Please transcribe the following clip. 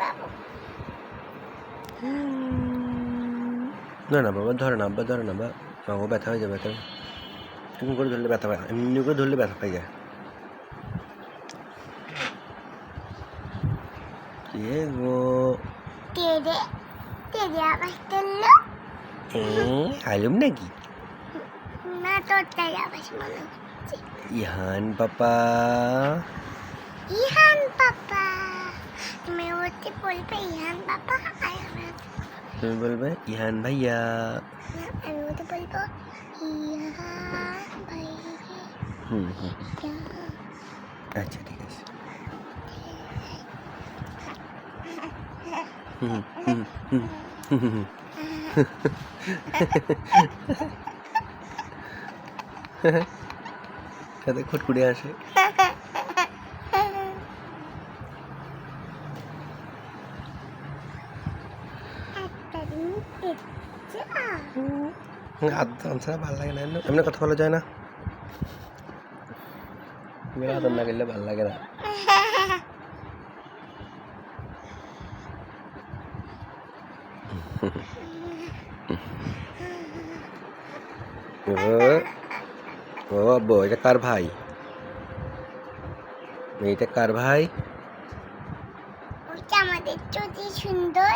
বাবু না না বাবা ধরে না আব্বা ধরে না বা ও ব্যথা হয়ে যাবে ব্যথা এরকম করে ধরলে ব্যথা পায় এমনি করে ধরলে ব্যথা পাই যায়। কে গো? তেরে তেরে তুললো। নাকি? না মনে ইহান পাপা। ইহান পাপা। তুমি বলবে ইহান আর আমরা তুমি বলবে ইহান ভাইয়া। বলব ইহান ভাই হুম হুম। আচ্ছা ঠিক আছে। হুম হুম হুম হুম হুম খুটকুটে আসে। ছাড়া লাগে না, এমনি কথা বলা যায় না। লাগে না। ও এটা কার ভাই? এটা কার ভাই? আমাদের সুন্দর।